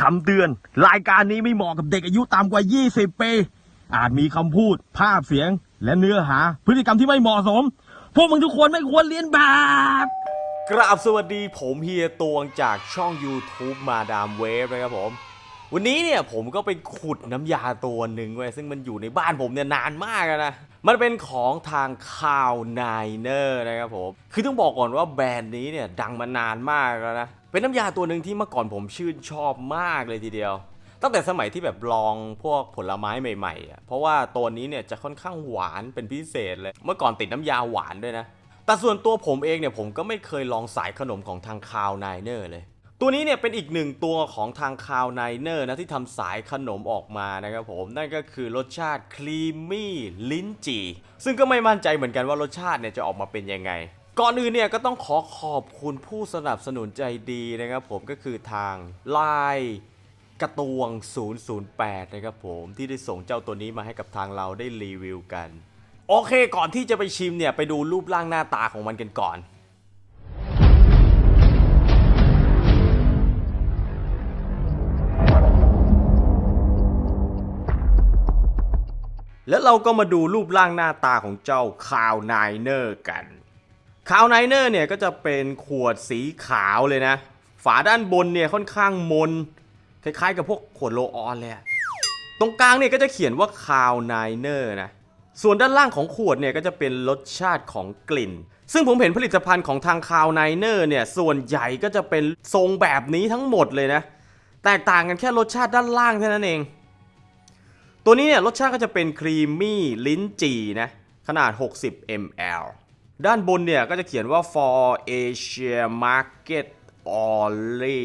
คำเตือน รายการนี้ไม่เหมาะกับเด็กอายุต่ำกว่า 20 ปี อาจมีคำพูด ภาพเสียง และเนื้อหา พฤติกรรมที่ไม่เหมาะสม พวกมึงทุกคนไม่ควรเรียนแบบ กราบสวัสดีผมเฮียตวงจากช่อง YouTube มาดามเวฟนะครับผม วันนี้เนี่ยผมก็ไปขุดน้ำยาตัวหนึ่งไว้ยซึ่งมันอยู่ในบ้านผมเนี่ยนานมากอะนะ มันเป็นของทางคาวไนเนอร์นะครับผม คือต้องบอกก่อนว่าแบรนด์นี้เนี่ยดังมานานมากแล้วนะ เป็นน้ำยาตัวหนึ่งที่เมื่อก่อนผมชื่นชอบมากเลยทีเดียว ตั้งแต่สมัยที่แบบลองพวกผลไม้ใหม่ๆอะเพราะว่าตัวนี้เนี่ยจะค่อนข้างหวานเป็นพิเศษเลย เมื่อก่อนติดน้ำยาหวานด้วยนะ แต่ส่วนตัวผมเองเนี่ยผมก็ไม่เคยลองสายขนมของทางคาวไนเนอร์เลย ตัวนี้เนี่ยเป็นอีกหนึ่งตัวของทางคาวไนเนอร์นะที่ทำสายขนมออกมานะครับผมนั่นก็คือรสชาติครีมมี่ลิ้นจี่ซึ่งก็ไม่มั่นใจเหมือนกันว่ารสชาติเนี่ยจะออกมาเป็นยังไง ก่อนอื่นเนี่ยก็ต้องขอขอบคุณผู้สนับสนุนใจดีนะครับผมก็คือทาง Line กระตวง 008 นะครับผมที่ได้ส่งเจ้าตัวนี้มาให้กับทางเราได้รีวิวกัน โอเคก่อนที่จะไปชิมเนี่ย ไปดูรูปร่างหน้าตาของมันกันก่อน แล้วเราก็มาดูรูปร่างหน้าตาของเจ้าคาวไนเนอร์กัน คาวไนเนอร์เนี่ยก็จะเป็นขวดสีขาวเลยนะ ฝาด้านบนเนี่ยค่อนข้างมน คล้ายๆกับพวกขวดโลออนเลยตรงกลางเนี่ยก็จะเขียนว่าคาวไนเนอร์นะส่วนด้านล่างของขวดเนี่ยก็จะเป็นรสชาติของกลิ่น ซึ่งผมเห็นผลิตภัณฑ์ของทางคาวไนเนอร์เนี่ยส่วนใหญ่ก็จะเป็นทรงแบบนี้ทั้งหมดเลยนะ แตกต่างกันแค่รสชาติด้านล่างเท่านั้นเอง ตัวนี้เนี่ยรสชาติก็จะเป็นครีมมี่ลิ้นจี่นะขนาด 60 ml ด้านบนเนี่ยก็จะเขียนว่า for Asia market only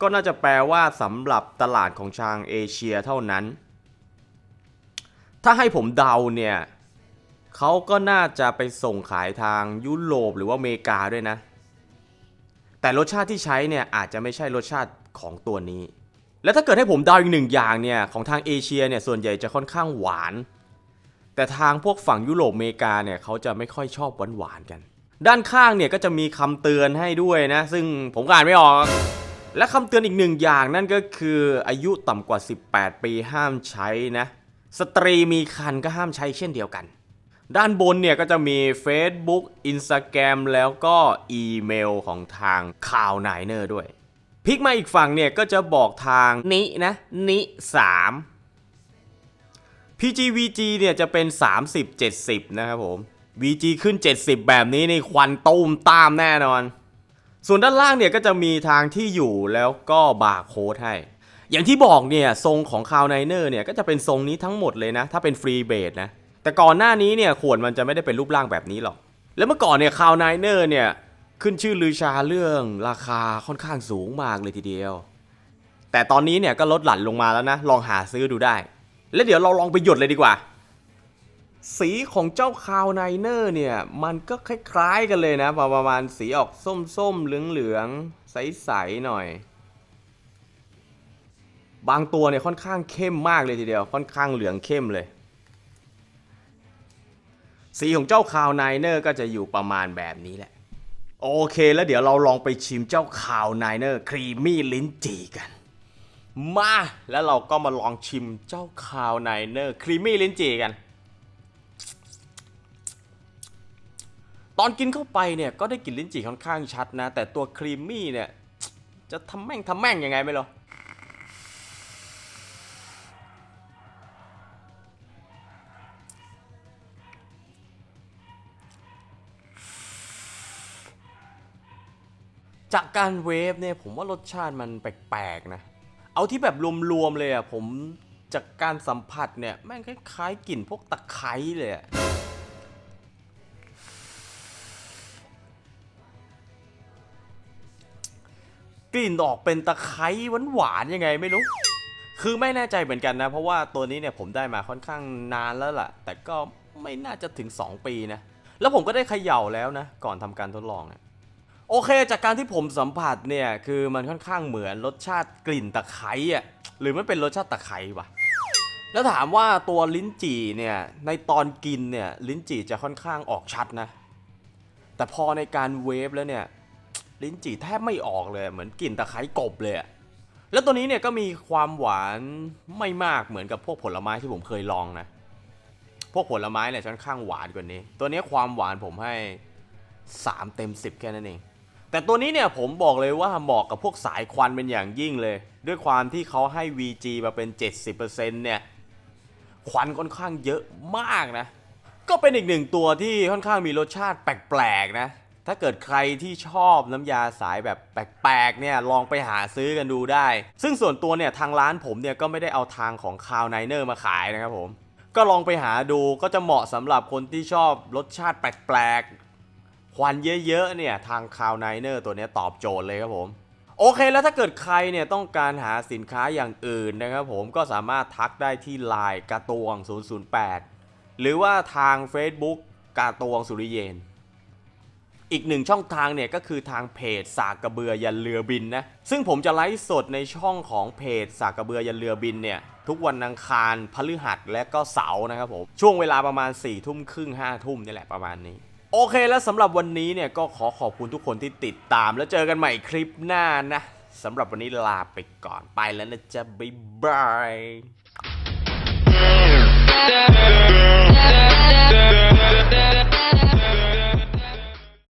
ก็น่าจะแปลว่าสำหรับตลาดของชางเอเชียเท่านั้น ถ้าให้ผมเดาเนี่ยเขาก็น่าจะไปส่งขายทางยุโรปหรือว่าอเมริกาด้วยนะ แต่รสชาติที่ใช้เนี่ยอาจจะไม่ใช่รสชาติของตัวนี้ แล้วถ้าเกิดให้ผมเดาอีกหนึ่งอย่างเนี่ยของทางเอเชียเนี่ยส่วนใหญ่จะค่อนข้างหวาน แต่ทางพวกฝั่งยุโรปอเมริกาเนี่ยเขาจะไม่ค่อยชอบหวานๆกัน ด้านข้างเนี่ยก็จะมีคำเตือนให้ด้วยนะ ซึ่งผมอ่านไม่ออก และคำเตือนอีกหนึ่งอย่างนั่นก็คืออายุต่ำกว่า 18 ปีห้ามใช้นะ สตรีมีคันก็ห้ามใช้เช่นเดียวกัน ด้านบนเนี่ยก็จะมี Facebook Instagram แล้วก็อีเมลของทางข่าวไนเนอร์ด้วยพลิกมาอีกฝั่งเนี่ยก็จะบอกทางนินะนิ3 PGVG เนี่ยจะเป็น 30-70 นะครับผม VG ขึ้น 70 แบบนี้ในควันตูมตามแน่นอน ส่วนด้านล่างเนี่ยก็จะมีทางที่อยู่แล้วก็บาร์โค้ดให้ อย่างที่บอกเนี่ยทรงของคาวไนเนอร์เนี่ยก็จะเป็นทรงนี้ทั้งหมดเลยนะ ถ้าเป็นฟรีเบดนะ แต่ก่อนหน้านี้เนี่ยขวดมันจะไม่ได้เป็นรูปร่างแบบนี้หรอก แล้วเมื่อก่อนเนี่ยคาวไนเนอร์เนี่ยขึ้นชื่อลือชาเรื่องราคาค่อนข้างสูงมากเลยทีเดียว แต่ตอนนี้เนี่ยก็ลดหลั่นลงมาแล้วนะ ลองหาซื้อดูได้ แล้วเดี๋ยวเราลองไปหยดเลยดีกว่า สีของเจ้าคาวไนเนอร์เนี่ย มันก็คล้ายๆกันเลยนะ ประมาณสีออกส้มๆเหลืองๆใสๆหน่อย บางตัวเนี่ยค่อนข้างเข้มมากเลยทีเดียว ค่อนข้างเหลืองเข้มเลย สีของเจ้าคาวไนเนอร์ก็จะอยู่ประมาณแบบนี้แหละ โอเคแล้วเดี๋ยวเราลองไปชิมเจ้าคาวไนเนอร์ครีมมี่ลิ้นจี่กัน มาแล้วเราก็มาลองชิมเจ้าคาวไนเนอร์ครีมมี่ลิ้นจี่กัน ตอนกินเข้าไปเนี่ยก็ได้กลิ่นลิ้นจี่ค่อนข้างชัดนะ แต่ตัวครีมมี่เนี่ย จะทำแม่งทำแม่งยังไงไม่รู้จากการเวฟเนี่ยผมว่ารสชาติมันแปลกๆนะ เอาที่แบบรวมๆเลยอะผมจากการสัมผัสเนี่ยแม่งคล้ายๆกลิ่นพวกตะไคร้เลยอะกลิ่นออกเป็นตะไคร้หวานๆยังไงไม่รู้ คือไม่แน่ใจเหมือนกันนะ เพราะว่าตัวนี้เนี่ยผมได้มาค่อนข้างนานแล้วล่ะ แต่ก็ไม่น่าจะถึง 2 ปีนะ แล้วผมก็ได้เขย่าแล้วนะ ก่อนทำการทดลองอะ โอเค จากการที่ผมสัมผัสเนี่ย คือมันค่อนข้างเหมือนรสชาติกลิ่นตะไคร้อะหรือไมันเป็นรสชาติตะไคร้วะแล้วถามว่าตัวลิ้นจี่เนี่ยในตอนกินเนี่ยลิ้นจี่จะค่อนข้างออกชัดนะ แต่พอในการเวฟแล้วเนี่ยลิ้นจี่แทบไม่ออกเลยเหมือนกลิ่นตะไคร้กบเลยอะแล้วตัวนี้เนี่ยก็มีความหวานไม่มากเหมือนกับพวกผลไม้ที่ผมเคยลองนะ พวกผลไม้เนี่ยค่อนข้างหวานกว่านี้ ตัวนี้ความหวานผมให้ 3 เต็ม 10 แค่นั้นเอง แต่ตัวนี้เนี่ยผมบอกเลยว่าเหมาะกับพวกสายควันเป็นอย่างยิ่งเลย ด้วยความที่เขาให้ VG มาเป็น 70%เนี่ยควันค่อนข้างเยอะมากนะ ก็เป็นอีกหนึ่งตัวที่ค่อนข้างมีรสชาติแปลกๆนะ ถ้าเกิดใครที่ชอบน้ำยาสายแบบแปลกๆเนี่ยลองไปหาซื้อกันดูได้ ซึ่งส่วนตัวเนี่ยทางร้านผมเนี่ยก็ไม่ได้เอาทางของคาวไนเนอร์มาขายนะครับผม ก็ลองไปหาดูก็จะเหมาะสำหรับคนที่ชอบรสชาติแปลกๆ ควันเยอะๆเนี่ยทางคาวไนเนอร์ตัวนี้ตอบโจทย์เลยครับผม โอเคแล้วถ้าเกิดใครเนี่ยต้องการหาสินค้าอย่างอื่นนะครับผมก็สามารถทักได้ที่ Line กาตวง 008 หรือว่าทาง Facebook กาตวงสุริเยน อีกหนึ่งช่องทางเนี่ยก็คือทางเพจสากกระเบือยันเรือบินนะ ซึ่งผมจะไลฟ์สดในช่องของเพจสากกระเบือยันเรือบินเนี่ยทุกวันอังคารพฤหัสและก็เสาร์นะครับผม ช่วงเวลาประมาณ4ี่ทุ่มครึ่งห้าทุ่มนี่แหละประมาณนี้ โอเคแล้วสำหรับวันนี้เนี่ยก็ขอขอบคุณทุกคนที่ติดตามแล้วเจอกันใหม่คลิปหน้านะสำหรับวันนี้ลาไปก่อนไปแล้วนะจ๊ะบ๊ายบาย